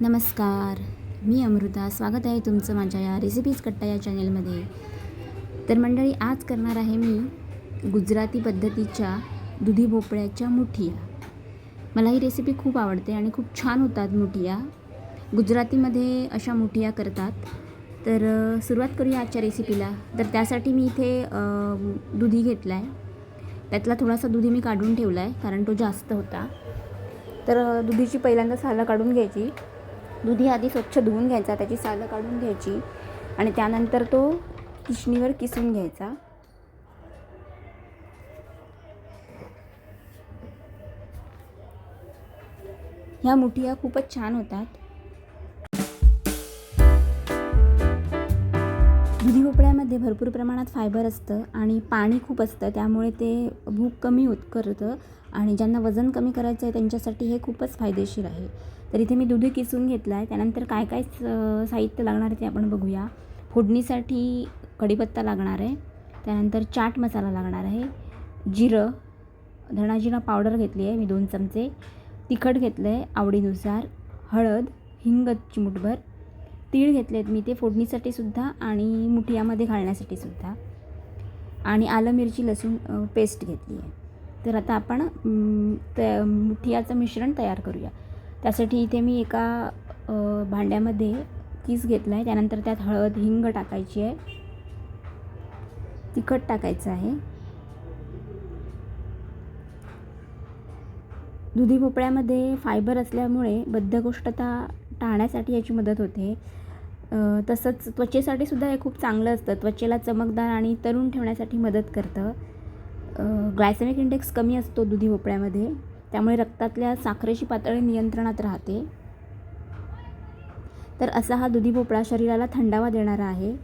नमस्कार. मी अमृता. स्वागत आहे तुमचं माझ्या या रेसिपीज कट्टा या चॅनलमध्ये तर मंडळी आज करणार आहे मी गुजराती पद्धतीच्या दुधी भोपळ्याच्या मुठिया. मला ही रेसिपी खूप आवडते आणि खूप छान होतात मुठिया. गुजरातीमध्ये अशा मुठिया करतात. तर सुरुवात करूया आजच्या रेसिपीला तर त्यासाठी मी इथे दुधी घेतला आहे त्यातला थोडासा दुधी मी काढून ठेवला आहे कारण तो जास्त होता. तर दुधीची पहिल्यांदा सालं काढून घ्यायची. दुधी आधी स्वच्छ धुवून घ्यायचा त्याची सालं काढून घ्यायची आणि त्यानंतर तो किशणीवर किसून घ्यायचा. ह्या मुठिया खूपच छान होतात. भोपळ्यामध्ये भरपूर प्रमाणात फायबर असतं आणि पाणी खूप असतं त्यामुळे ते भूक कमी होत करतं आणि ज्यांना वजन कमी करायचं आहे त्यांच्यासाठी हे खूपच फायदेशीर आहे. तर इथे मी दुधी किसून घेतला आहे त्यानंतर काय काय स- साहित्य लागणार आहे ते आपण बघूया. फोडणीसाठी कढीपत्ता लागणार आहे. त्यानंतर चाट मसाला लागणार आहे. जिरं धणाजिरा पावडर घेतली आहे मी दोन चमचे. तिखट घेतलं आहे आवडीनुसार. हळद हिंग चिमूटभर तीळ घेतले आहेत मी ते फोडणीसाठी सुद्धा आणि मुठियामध्ये घालण्यासाठी सुद्धा. आणि आलं मिरची लसूण पेस्ट घेतली आहे. तर आता आपण त्या मुठियाचं मिश्रण तयार करूया. त्यासाठी इथे मी एका भांड्यामध्ये किस घेतला आहे त्यानंतर त्यात हळद हिंग टाकायची आहे. तिखट टाकायचं आहे. दुधी भोपळ्यामध्ये फायबर असल्यामुळे बद्धकोष्ठता टाळण्यासाठी याची मदत होते. तसंच त्वचेसाठी सुद्धा हे खूप चांगलं असतं. त्वचेला चमकदार आणि तरुण ठेवण्यासाठी मदत करतं. ग्लायसेमिक इंडेक्स कमी असतो दुधी भोपळ्यामध्ये. त्यामुळे रक्तातल्या साखरेची पातळी नियंत्रणात राहते. तर असा हा दुधी भोपळा शरीराला थंडावा देणारा आहे.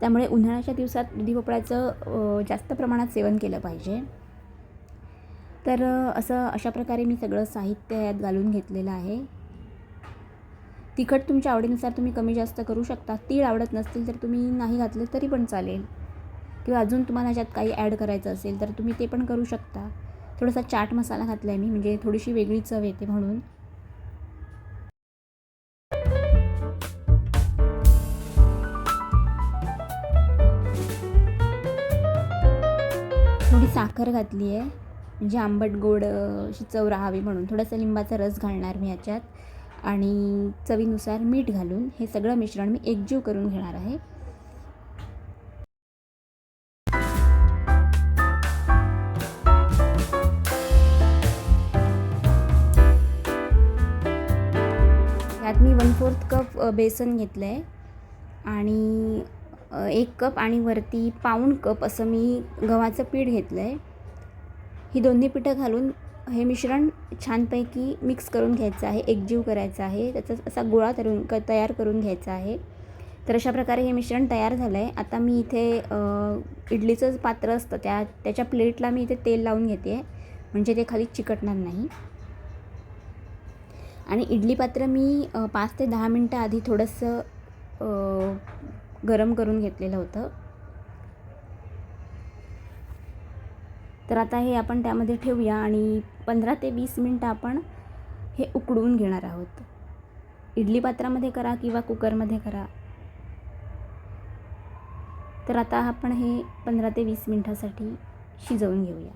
त्यामुळे उन्हाळ्याच्या दिवसात दुधी भोपळ्याचं जास्त प्रमाणात सेवन केलं पाहिजे. तर असं अशा प्रकारे मी सगळं साहित्य यात घालून घेतलेलं आहे. तिखट तुमच्या आवडीनुसार तुम्ही कमी जास्त करू शकता. तीळ आवडत नसतील तर तुम्ही नाही घातले तरी पण चालेल. किंवा अजून तुम्हाला ह्याच्यात काही ॲड करायचं असेल तर तुम्ही ते पण करू शकता. थोडासा चाट मसाला घातला आहे मी म्हणजे थोडीशी वेगळी चव येते म्हणून. थोडी साखर घातली आहे म्हणजे आंबट गोड अशी चव राहावी म्हणून. थोडासा लिंबाचा रस घालणार मी ह्याच्यात. आणि चवीनुसार मीठ घालून हे सगळं मिश्रण मी एकजीव करून घेणार आहे. यात मी वन फोर्थ कप बेसन घेतलं आहे आणि एक कप आणि वरती पाऊण कप असं मी गव्हाचं पीठ घेतलं आहे ही दोन्ही पिठं घालून हे मिश्रण छानपैकी मिक्स करून घ्यायचं आहे एकजीव करायचं आहे. त्याचा असा गोळा तरून क तयार करून घ्यायचा आहे. तर अशा प्रकारे हे मिश्रण तयार झालं आहे आता मी इथे इडलीचं पात्र असतं. त्या त्याच्या प्लेटला मी इथे तेल लावून घेते. आहे म्हणजे ते खाली चिकटणार नाही. आणि इडली पात्र मी पाच ते दहा मिनटं आधी थोडंसं गरम करून घेतलेलं होतं. तर आता हे आपण त्यामध्ये ठेवूया आणि पंधरा ते वीस मिनटं आपण हे उकडून घेणार आहोत. इडली पात्रामध्ये करा किंवा कुकरमध्ये करा. तर आता आपण हे पंधरा ते वीस मिनटासाठी शिजवून घेऊया.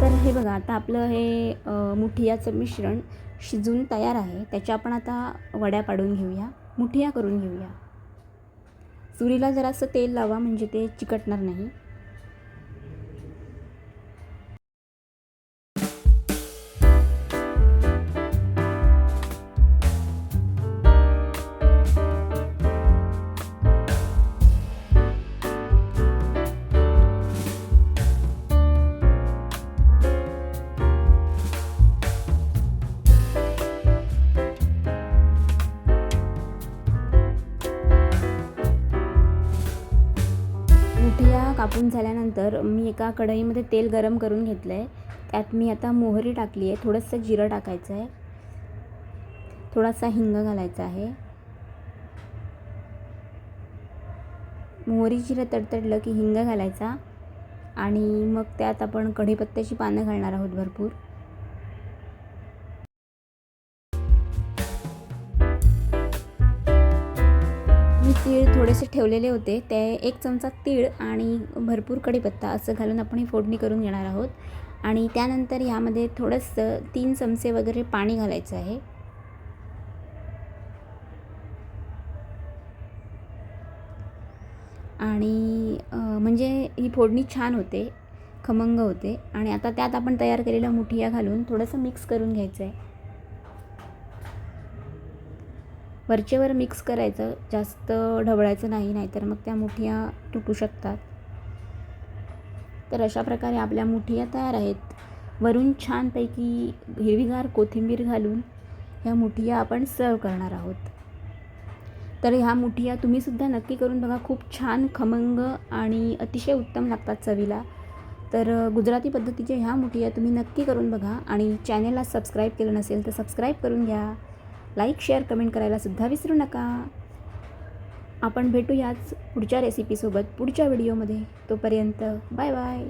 तर हे बघा आता आपलं हे मुठियाचं मिश्रण शिजून तयार आहे. त्याच्या आपण आता वड्या पाडून घेऊया. मुठिया करून घेऊया. चुरीला जरासं तेल लावा म्हणजे ते चिकटणार नाही. कापून झाल्यानंतर मी एका कढईमध्ये तेल गरम करून घेतलं आहे त्यात मी आता मोहरी टाकली आहे. थोडंसं जिरं टाकायचं आहे. थोडासा हिंग घालायचा आहे. मोहरी जिरं तडतडलं की हिंग घालायचा. आणि मग त्यात आपण कढीपत्त्याची पानं घालणार आहोत भरपूर. तीळ थोडेसे ठेवलेले होते. ते एक चमचा तीळ आणि भरपूर कढीपत्ता असं घालून आपण ही फोडणी करून घेणार आहोत. आणि त्यानंतर ह्यामध्ये थोडंसं तीन चमचे वगैरे पाणी घालायचं आहे. आणि म्हणजे ही फोडणी छान होते खमंग होते. आणि आता त्यात आपण तयार केलेल्या मुठिया घालून थोडंसं मिक्स करून घ्यायचं आहे. वरचेवर मिक्स करायचं जास्त ढवळायचं नाही नाहीतर मग त्या मुठिया तुटू शकतात. तर अशा प्रकारे आपल्या मुठिया तयार आहेत. वरून छानपैकी हिरवीगार कोथिंबीर घालून ह्या मुठिया आपण सर्व करणार आहोत. तर ह्या मुठिया तुम्हीसुद्धा नक्की करून बघा. खूप छान खमंग आणि अतिशय उत्तम लागतात चवीला. तर गुजराती पद्धतीच्या ह्या मुठिया तुम्ही नक्की करून बघा आणि चॅनेलला सबस्क्राईब केलं नसेल तर सबस्क्राईब करून घ्या. लाईक शेअर कमेंट करायलासुद्धा विसरू नका. आपण भेटूयाच पुढच्या रेसिपीसोबत पुढच्या व्हिडिओमध्ये तोपर्यंत बाय बाय.